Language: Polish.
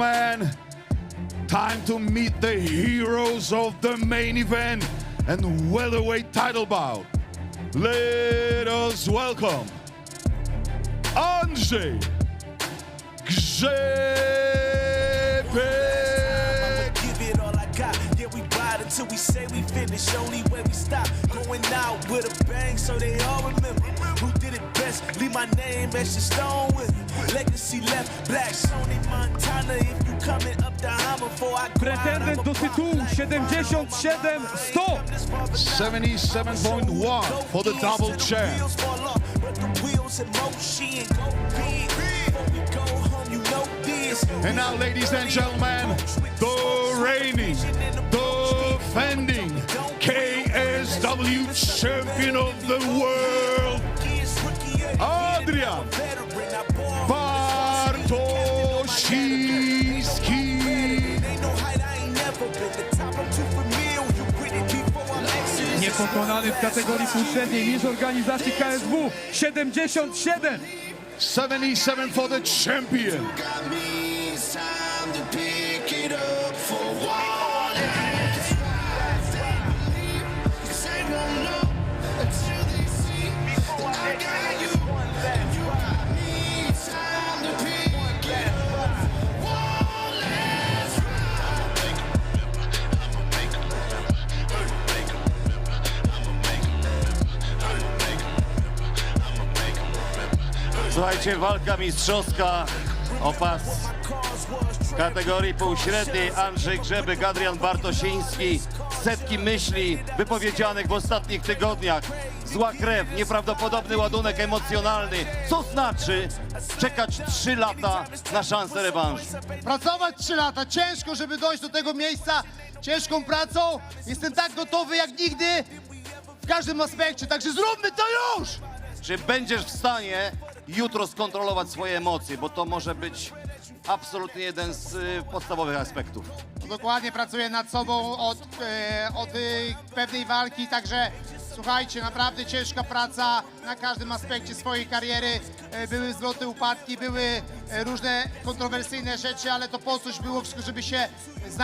gentlemen, time to meet the heroes of the main event and welterweight title bout. Let us welcome Andrzej. Yeah, we we say we finish. Only we stop. Going out with a bang, so they all remember who did it best. Leave my name stone with it. Legacy left black. Sony Montana. Pretendent do tytułu 77 100. 77.1 for the double chair. And now, ladies and gentlemen, the reigning, defending KSW champion of the world, Adrian exit. Niepokonany w kategorii półśredniej niż organizacji KSW 77 77 for the champion. Słuchajcie, walka mistrzowska o pas w kategorii półśredniej. Andrzej Grzebek, Adrian Bartosiński. Setki myśli wypowiedzianych w ostatnich tygodniach. Zła krew, nieprawdopodobny ładunek emocjonalny. Co znaczy czekać 3 lata na szansę rewanżu? Pracować 3 lata, ciężko, żeby dojść do tego miejsca, ciężką pracą. Jestem tak gotowy jak nigdy w każdym aspekcie, także zróbmy to już! Czy będziesz w stanie jutro skontrolować swoje emocje? Bo to może być absolutnie jeden z y, podstawowych aspektów. Dokładnie pracuję nad sobą od, e, od e, pewnej walki, także słuchajcie, naprawdę ciężka praca na każdym aspekcie swojej kariery. E, były wzloty, upadki, były e, różne kontrowersyjne rzeczy, ale to po coś było wszystko, żeby się znaleźć.